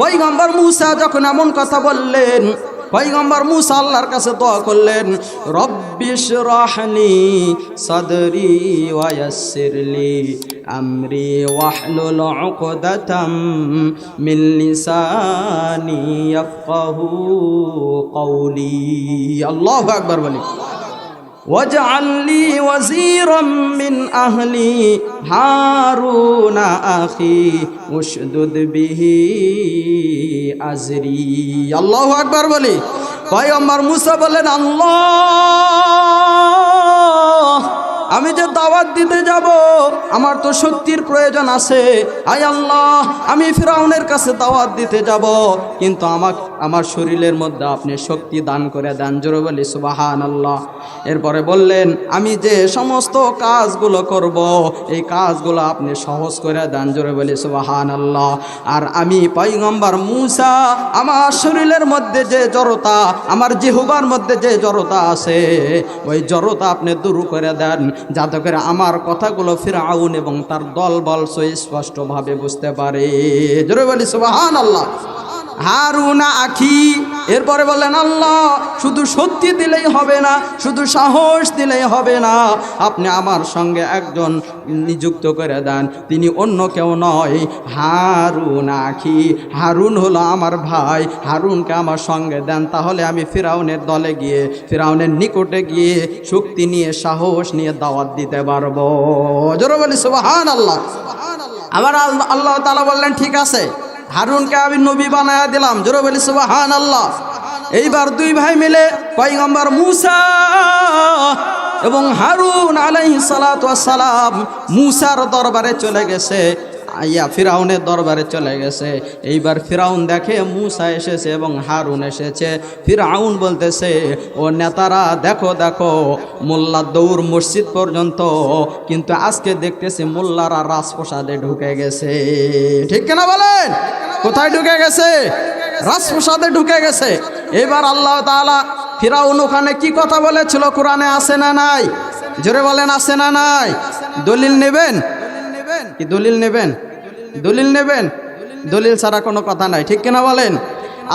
পৈগম্বর মুসা যখন এমন কথা বললেন পৈগম্বর মুসা আল্লাহর কাছে দোয়া করলেন রব্বিশ রাহলি সদরি ওয়ায়াসসিরলি আমরি ওয়াহলুল উকদাতাম মিন লিসানি ইয়াফকাহু কওলি। আল্লাহু আকবার বলি। واجعل لي وزيرا من أهلي هارون أخي اشدد به أزري الله أكبر বলি পয়গম্বর মুসা বলেন আল্লাহ আমি যে দাওয়াত দিতে যাব, আমার তো শক্তির প্রয়োজন আছে। আয় আল্লাহ, আমি ফিরাউনের কাছে দাওয়াত দিতে যাব। কিন্তু আমার আমার শরীরের মধ্যে আপনি শক্তি দান করে দেন, জোরে বলি সুবাহান আল্লাহ এরপরে বললেন, আমি যে সমস্ত কাজগুলো করব, এই কাজগুলো আপনি সহজ করে দেন, জোরে বলি সুবাহান আল্লাহ আর আমি পৈগম্বর মুসা, আমার শরীরের মধ্যে যে জড়তা, আমার জিহুবার মধ্যে যে জড়তা আছে, ওই জড়তা আপনি দূর করে দেন। যাতে করে আমার কথাগুলো ফিরাউন এবং তার দল বল স্পষ্টভাবে বুঝতে পারে। জোরে বলি সুবাহান আল্লাহ হারুনা আখি। এরপরে বললেন, আল্লাহ, শুধু সত্যি দিলেই হবে না, শুধু সাহস দিলেই হবে না। আপনি আমার সঙ্গে একজন নিযুক্ত করে দেন, তিনি অন্য কেউ নয়। হারুন আখি, হারুন হলো আমার ভাই, হারুনকে আমার সঙ্গে দেন। তাহলে আমি ফিরাউনের দলে গিয়ে, ফিরাউনের নিকটে গিয়ে শক্তি নিয়ে, সাহস নিয়ে দাওয়াত দিতে পারব। জোরে বলি সুবাহান আল্লাহ আল্লাহ আল্লাহ তালা বললেন, ঠিক আছে। হারুনকে আমি নবী বানায়া দিলাম। জোরে বলি সুবাহান আল্লাহ এইবার দুই ভাই মিলে পয়গম্বর মুসা এবং হারুন আলাইহি সালাম মুসার দরবারে চলে গেছে। আইয়া ফিরাউনের দরবারে চলে গেছে। এইবার ফিরাউন দেখে, মুসা এসেছে এবং হারুন এসেছে। ফিরাউন বলতেছে, ও নেতারা, দেখো দেখো, মোল্লা দৌড় মসজিদ পর্যন্ত, কিন্তু আজকে দেখতেছে মোল্লারা রাজপ্রসাদে ঢুকে গেছে। ঠিক কেনা বলেন? কোথায় ঢুকে গেছে? রাজপ্রসাদে ঢুকে গেছে। এবার আল্লাহ তাআলা ফিরাউন ওখানে কি কথা বলেছিল? কোরআনে আছে না নাই? জোরে বলেন, আছে না নাই? দলিল নেবেন? কি দলিল নেবেন দলিল নেবেন দলিল ছাড়া কোনো কথা নাই ঠিক কিনা বলেন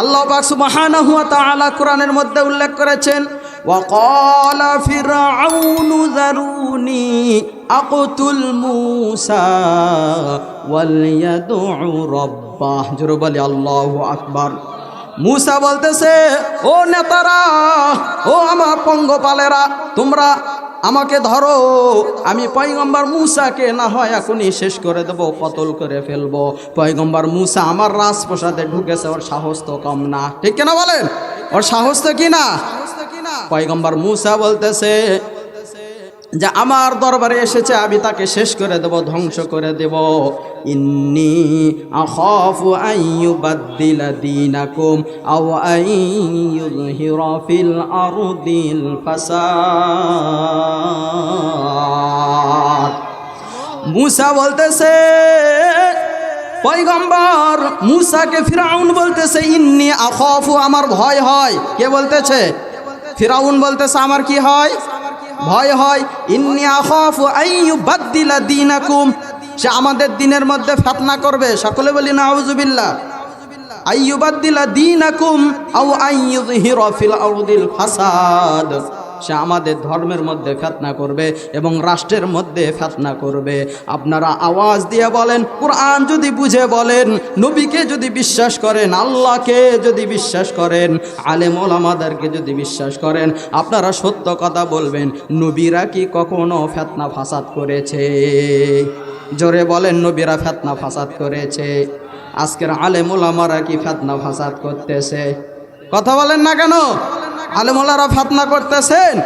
আল্লাহ পাক সুবহানাহু ওয়া তাআলা কোরআনের মধ্যে উল্লেখ করেছেন وقال فرعون ذروني أقتل موسى وليدع ربه জোরে বলি আল্লাহু আকবার মুসা বলতেছে ও নেতারা ও আমার পঙ্গপালেরা তোমরা আমাকে ধরো, আমি পয়গম্বর মূসাকে না হয় এখনই শেষ করে দেবো কতল করে ফেলব। পয়গম্বর মূসা আমার রাজপ্রসাদে ঢুকেছে, ওর সাহস তো কম না। ঠিক কেনা বলেন? ওর সাহস তো কি না? পয়গম্বর মূসা বলতেছে যে আমার দরবারে এসেছে, আমি তাকে শেষ করে দেব, ধ্বংস করে দেব। ইন্নি আখাফু আইয়ুবাদ্দিলা দীনাকুম আও আইয়ুযহিরা ফিল আরদিল ফাসাদ। মুসা বলতেছে, পয়গম্বর, মুসাকে ফিরাউন বলতেছে, ইন্নি আখাফু, আমার ভয় হয়। কে বলতেছে? ফিরাউন বলতেছে, আমার কি হয়? ভয় হয় দীনাকুম। সে আমাদের দিনের মধ্যে ফেতনা করবে। সকলে বলি না আউজুবিল্লা আইয়ুবাদ্দিলা দীনাকুম ফিল আরদিল ফাসাদ। সে আমাদের ধর্মের মধ্যে ফেতনা করবে এবং রাষ্ট্রের মধ্যে ফেতনা করবে। আপনারা আওয়াজ দিয়ে বলেন, কোরআন যদি বুঝে বলেন, নবীকে যদি বিশ্বাস করেন, আল্লাহকে যদি বিশ্বাস করেন, আলেম ওলামাদেরকে যদি বিশ্বাস করেন, আপনারা সত্য কথা বলবেন, নবীরা কি কখনো ফেতনা ফাসাদ করেছে? জোরে বলেন, নবীরা ফেতনা ফাসাদ করেছে। আজকের আলেম ওলামারা কি ফেতনা ফাসাদ করতেছে? কথা বলেন না কেন? আলেমোলারা ফাতনা করতেছেন?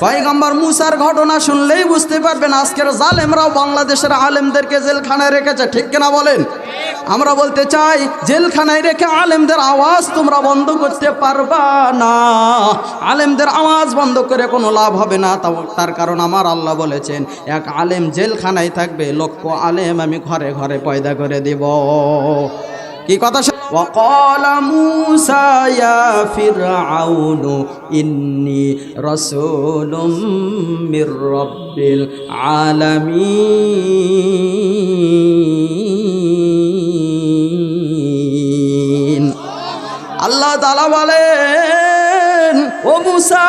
পয়গম্বর মুসার ঘটনা শুনলেই বুঝতে পারবেন আজকের জালেমরাও বাংলাদেশের আলেমদেরকে জেলখানায় রেখেছে। ঠিক কিনা বলেন? আমরা বলতে চাই, জেলখানায় রেখে আলেমদের আওয়াজ তোমরা বন্ধ করতে পারবা না। আলেমদের আওয়াজ বন্ধ করে কোনো লাভ হবে না। তার কারণ আমার আল্লাহ বলেছেন, এক আলেম জেলখানায় থাকবে, লক্ষ আলেম আমি ঘরে ঘরে পয়দা করে দেব। কি কথা وقال موسى يا فرعون إني رسول من رب العالمين আল্লাহ তালা বলেন ও মুসা,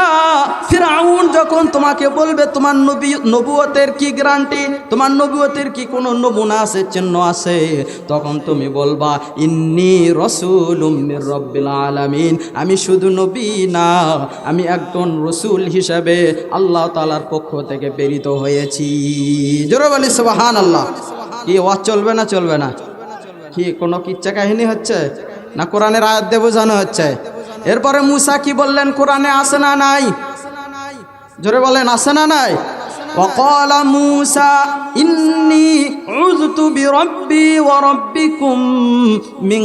ফিরাউন যখন তোমাকে বলবে তোমার নবী, নবুয়তের কি গ্যারান্টি, তোমার নবুয়তের কি কোনো নমুনা আছে, চিহ্ন আছে? তখন তুমি বলবা, ইন্নি রসুল উম্মির রব্বিল আলামিন, আমি শুধু নবী না, আমি একজন রসুল হিসাবে আল্লাহ তালার পক্ষ থেকে প্রেরিত হয়েছি। জোরে বলি সুবাহান আল্লাহ কি ওয়াজ চলবে না চলবে না? কি কোনো কিচ্ছা কাহিনী হচ্ছে? না কোরআনের আয়াত দিয়ে বোঝানো হচ্ছে? এরপরে মুসা কি বললেন কোরআনে আসে না নাই জোরে বলেন আসে না নাই وقال موسى إني عذت بربي وربكم من